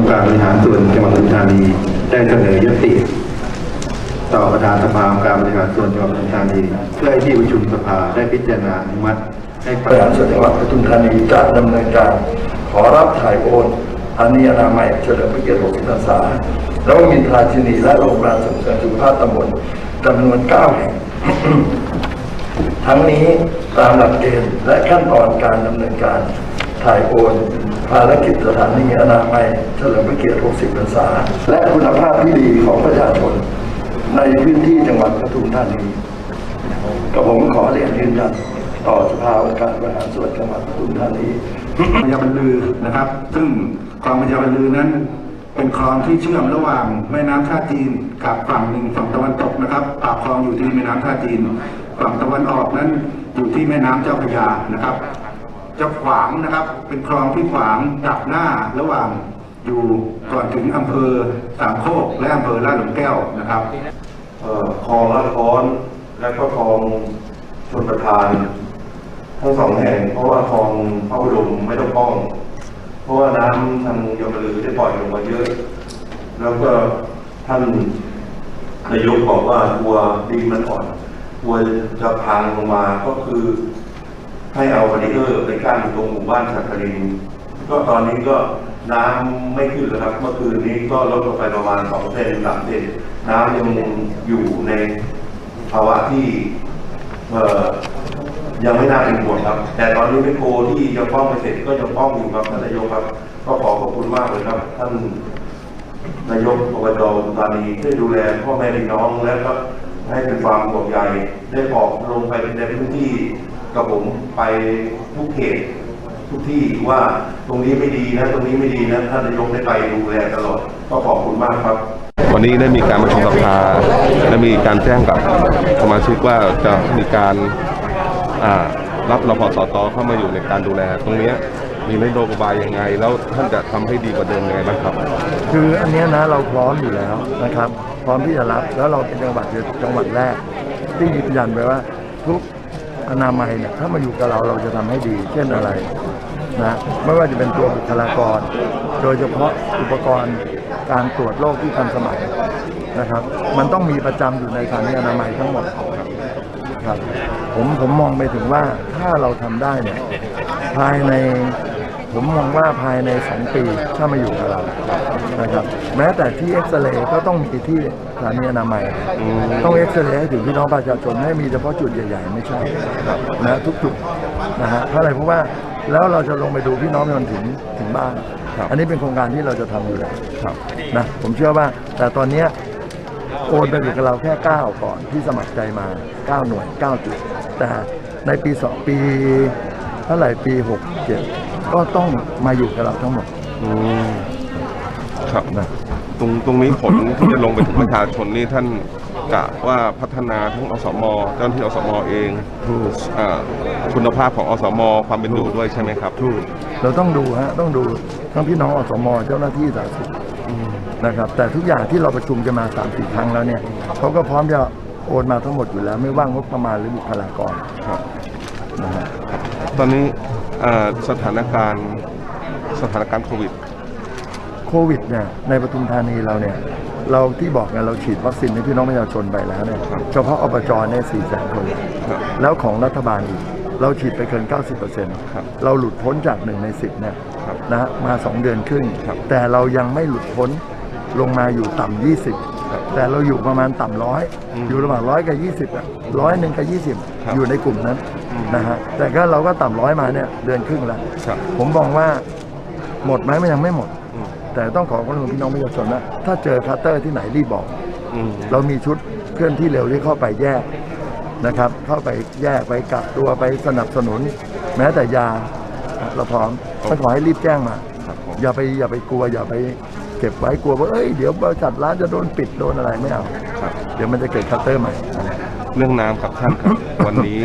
องค์การบริหารส่วนจังหวัดปทุมธานีได้เสนอยติ ต่อประธานสภาองค์การบริหารส่วนจังหวัดปทุมธานี เพื่อให้ที่ประชุมสภาได้พิจารณาอนุมัติให้บริหารส่วนจังหวัดปทุมธานีจะดำเนินการขอรับถ่ายโอนอานีอนามัยเฉลิมพระเกียรติ60พรรษาแล้วมินทราชินีและโรงพยาบาลส่งเสริมสุขภาพตำบลจำนวน9แห่งทั้งนี้ตามหลักเกณฑ์และขั้นตอนการดำเนินการ ถ่ายโอนภารกิจสถานีอนามัยเฉลิมพระเกียรติ 60 พรรษา และคุณภาพที่ดีของประชาชน ในพื้นที่จังหวัดปทุมธานีกับผมขอเรียนยืนยันต่อสภาองค์การบริหารส่วนจังหวัดปทุมธานีพญาบรรลือนะครับ ซึ่งคลองพญาบรรลือนั้น เป็นคลองที่เชื่อมระหว่างแม่น้ำท่าจีนกับฝั่งหนึ่งฝั่งตะวันตกนะครับปากคลองอยู่ที่แม่น้ำท่าจีน ฝั่งตะวันออกนั้นอยู่ที่แม่น้ำเจ้าพระยานะครับ จะขวางนะครับ เป็นคลองที่ขวางดักหน้าระหว่างอยู่ก่อนถึงอำเภอสามโคกและอำเภอลาดหลุมแก้วนะครับคลองลาดค้อนและก็คลองชนประทาน ทั้งสองแห่ง เพราะว่าคลองพระบรมไม่ต้องป้อง เพราะว่าน้ำทางยมลือได้ปล่อยลงมาเยอะ แล้วก็ท่านนายกบอกว่ากลัวดินมันอ่อนกลัวจะพังลงมาก็คือ ให้เอาบาริเออร์ไปกั้นตรงหมู่บ้านสักรินก็ตอนนี้ก็น้ำไม่ขึ้นแล้วครับ เมื่อคืนนี้ก็ลดลงไปประมาณสองเซนสามเซนน้ำยังอยู่ในภาวะที่เยังไม่น่าเป็นห่วงครับ แต่ตอนนี้ไมโคที่ยังป้องไม่เสร็จก็ยังป้องอยู่ครับท่านนายกครับ ก็ขอขอบคุณมากเลยครับ ท่านนายกอบจตรธานีได้ดูแลพ่อแม่พี่น้องและก็ให้เป็นความห่วงใยได้ออกลงไปในพื้นที่ กับผมไปทุกเขตทุกที่ว่าตรงนี้ไม่ดีนะ ตรงนี้ไม่ดีนะท่านนายกได้ไปดูแลตลอด ก็ขอบคุณมากครับ วันนี้ได้มีการประชุมสภาและมีการแจ้งกับสมาชิกว่าจะมีการรับรพสตเข้ามาอยู่ในการดูแล ตรงนี้มีนโยบายยังไง แล้วท่านจะทำให้ดีกว่าเดิมยังไงบ้างครับ คืออันนี้นะเราพร้อมอยู่แล้วนะครับ พร้อมที่จะรับแล้วเราเป็นจังหวัดจังหวัดแรกที่ยืนยันไปว่าทุก อนามัยเนี่ยถ้ามาอยู่กับเราเราจะทำให้ดี เช่นอะไรนะไม่ว่าจะเป็นตัวบุคลากร โดยเฉพาะอุปกรณ์การตรวจโรคที่ทันสมัยนะครับ มันต้องมีประจำอยู่ในสถานีอนามัยทั้งหมดครับผมผมมองไปถึงว่าถ้าเราทำได้เนี่ยภายใน ผมมองว่าภายในสองปีถ้ามาอยู่กับเรานะครับ แม้แต่ที่เอ็กซเรย์ก็ต้องมีที่สถานีอนามัย ต้องเอ็กซเรย์ให้ถึงพี่น้องประชาชนให้มีเฉพาะจุดใหญ่ๆ ไม่ใช่นะทุกจุดนะฮะเพราะอะไรเพราะว่าแล้วเราจะลงไปดูพี่น้องจนถึงถึงบ้านครับอันนี้เป็นโครงการที่เราจะทำอยู่แล้วครับนะผมเชื่อว่าแต่ตอนเนี้ยโอนไปอยู่กับเราแค่ 9 ก่อนที่สมัครใจมา 9 หน่วย 9 จุด แต่ในปี 2 ปีเท่าไหร่ปี 6 7 ก็ต้องมาอยู่กับเราทั้งหมดอืมครับนะ ตรงตรงนี้ผล ที่จะลงไปถึงประชาชนนี่ท่านกะว่าพัฒนาทั้งอสมเจ้าหน้าที่อสมเองถูก อ่าคุณภาพของอสมความเป็นอยู่ด้วยใช่ไหมครับ ถูกเราต้องดูฮะต้องดูทั้งพี่น้องอสมเจ้าหน้าที่สาธารณสุขนะครับ แต่ทุกอย่างที่เราประชุมกันมา3ามสี่ครั้งแล้วเนี่ยเขาก็พร้อมจะโอนมาทั้งหมดอยู่แล้ว ไม่ว่างงบประมาณหรือบุคลากรครับ นะฮะตอนนี้อ่า สถานการณ์สถานการณ์โควิด โควิดเนี่ยในปทุมธานีเราเนี่ยเราที่บอกไงเราฉีดวัคซีนให้พี่น้องประชาชนไปแล้วเนี่ยเฉพาะอบจเนี่ยสี่แสนคนครับแล้วของรัฐบาลอีก เราฉีดไปเกิน 90%ครับเราหลุดพ้นจากหนึ่งในสิบเนี่ยครับนะฮะมา 2 เดือนครึ่งครับแต่เรายังไม่หลุดพ้นลงมาอยู่ต่ำครับ20 แต่เราอยู่ประมาณต่ำร้อยอืมอยู่ระหว่างร้อยกับยี่สิบอะร้อยหนึ่งกับยี่สิบครับอยู่ในกลุ่มนั้นอืม นะฮะแต่ก็เราก็ต่ำร้อยมาเนี่ยเดือนครึ่งแล้ว ครับ ผมมองว่าหมดไหมมันยังไม่หมด อืม แต่ต้องขอความร่วมมือพี่น้องประชาชนนะถ้าเจอคัตเตอร์ที่ไหนรีบบอก อืม เรามีชุดเคลื่อนที่เร็วที่เข้าไปแยกนะครับ เข้าไปแยกไปกักตัวไปสนับสนุน แม้แต่ยาเราพร้อมต้องขอให้รีบแจ้งมา ครับผม อย่าไปอย่าไปกลัว อย่าไปเก็บไว้กลัวว่าเอ้ยเดี๋ยวบริษัทร้านจะโดนปิดโดนอะไรไม่เอาครับ เดี๋ยวมันจะเกิดคัตเตอร์ใหม่ เรื่องน้ำครับท่านครับ วันนี้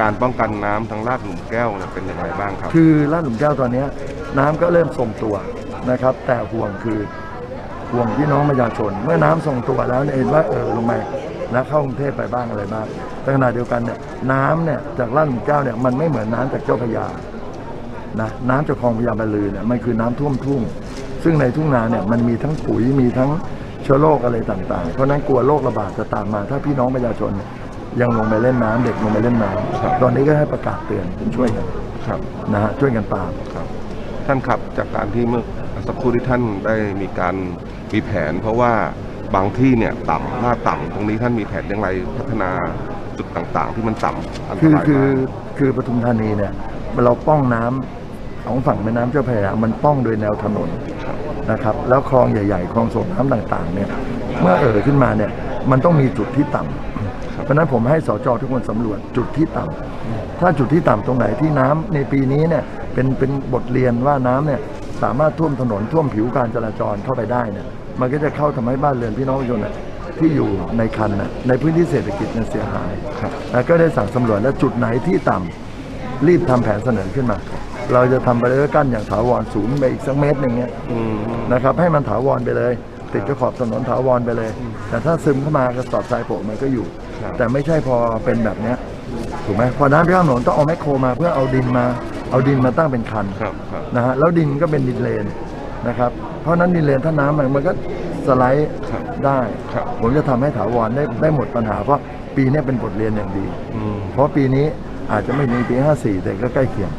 การป้องกันน้ำทางลาดหลุมแก้วเนี่ยเป็นอย่างไรบ้างครับ คือลาดหลุมแก้วตอนเนี้ยน้ำก็เริ่มทรงตัวนะครับ แต่ห่วงคือห่วงพี่น้องประชาชน เมื่อน้ำทรงตัวแล้วเนี่ยเห็นว่าเออลงไปแล้วเข้ากรุงเทพไปบ้างอะไรบ้างแต่ขณะเดียวกันเนี่ยน้ำเนี่ยจากลาดหลุมแก้วเนี่ยมันไม่เหมือนน้ำจากเจ้าพระยานะน้ำจากคลองพระยาบรรลือเนี่ยมันคือน้ำท่วมทุ่ง ซึ่งในทุ่งนาเนี่ยมันมีทั้งปุ๋ยมีทั้งเชื้อโรคอะไรต่างๆ เพราะฉะนั้นกลัวโรคระบาดจะตามมา ถ้าพี่น้องประชาชนยั งลงไปเล่นน้ำเด็กลงไปเล่นน้ครับำตอนนี้ก็ให้ประกาศเตือนช่วยกันครับ นะฮะช่วยกันตาม ครับท่านครับจากการที่เมื่อสักครู่ที่ท่านได้มีการมีแผน เพราะว่าบางที่เนี่ยต่ำหน้าต่ำตรงนี้ท่านมีแผนอย่างไรพัฒนาจุดต่างๆ ที่มันต่ำอันตคือรายคือมากคือปทุมธานีเนี่ยเราป้องน้ำของฝั่งแม่น้ำเจ้าพระยามันป้องโดยแนวถนนครับนะครับ แล้วคลองใหญ่ ๆ คลองส่งน้ำต่างๆเนี่ยเมื่อเอ่อขึ้นมาเนี่ยมันต้องมีจุดที่ต่ำ เพราะฉะนั้นผมให้สจทุกคนสำรวจจุดที่ต่ำถ้าจุดที่ต่ำตรงไหนที่น้ำในปีนี้เนี่ยเป็นเป็นบทเรียนว่าน้ำเนี่ยสามารถท่วมถนนท่วมผิวการจราจรเข้าไปได้เนี่ยมันก็จะเข้าทำให้บ้านเรือนพี่น้องประชาชนน่ะที่อยู่ในคันน่ะในพื้นที่เศรษฐกิจเนี่ยเสียหายครับแล้วก็ได้สั่งสำรวจและจุดไหนที่ต่ำรีบทำแผนเสนอขึ้นมา เราจะทำไปเรื่อยๆกั้นอย่างถาวรสูงไปอีกสักเมตรหนึ่งเนี่ยอืมนะครับให้มันถาวรไปเลย ติดกับขอบถนนถาวรไปเลย แต่ถ้าซึมเข้ามากระสอบทรายโปะมันก็อยู่ ครับ แต่ไม่ใช่พอเป็นแบบเนี้ยถูกไหมพอน้ำข้ามถนนต้องเอาแมคโครมาเพื่อเอาดินมา เอาดินมาตั้งเป็นคันครับครับ นะฮะแล้วดินก็เป็นดินเลนนะครับ เพราะฉะนั้นดินเลนถ้าน้ำมันมันก็สไลด์ครับได้ ครับ ผมจะทำให้ถาวรได้ได้หมดปัญหา เพราะปีนี้เป็นบทเรียนอย่างดี อืม เพราะปีนี้อาจจะไม่มีปี 54 แต่ก็ใกล้เคียง